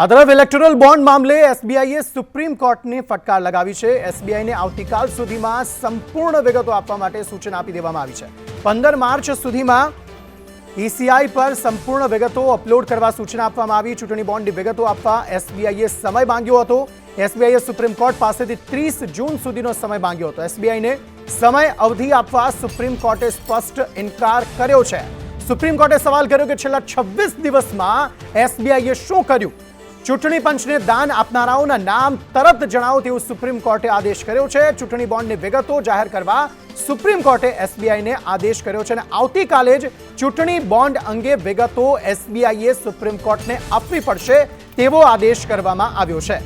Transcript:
આ તરફ electoral bond મામલે એસબીઆઈએ સુપ્રીમ કોર્ટને ફટકાર લગાવી છે. એસબીઆઈને આવતીકાલ સુધીમાં સંપૂર્ણ વિગતો આપવા માટે સૂચના આપી દેવામાં આવી છે. પંદર માર્ચ સુધીમાં ઈસીઆઈ પર સંપૂર્ણ વિગતો અપલોડ કરવા સૂચના આપવામાં આવી. ચૂંટણી બોન્ડની વિગતો આપવા એસબીઆઈએ સમય માંગ્યો હતો. એસબીઆઈએ સુપ્રીમ કોર્ટ પાસેથી ત્રીસ જૂન સુધીનો સમય માંગ્યો હતો. એસબીઆઈને સમય અવધિ આપવા સુપ્રીમ કોર્ટે સ્પષ્ટ ઇનકાર કર્યો છે. સુપ્રીમ કોર્ટે સવાલ કર્યો કે છેલ્લા છવ્વીસ દિવસમાં એસબીઆઈએ શું કર્યું? ચૂંટણી પંચને દાન આપનારાઓના નામ તરત જણાવો તેવું સુપ્રીમ કોર્ટે આદેશ કર્યો છે. ચૂંટણી બોન્ડની વિગતો જાહેર કરવા સુપ્રીમ કોર્ટે એસબીઆઈને આદેશ કર્યો છે અને આવતીકાલે જ ચૂંટણી બોન્ડ અંગે વિગતો એસબીઆઈએ સુપ્રીમ કોર્ટને આપવી પડશે તેવો આદેશ કરવામાં આવ્યો છે.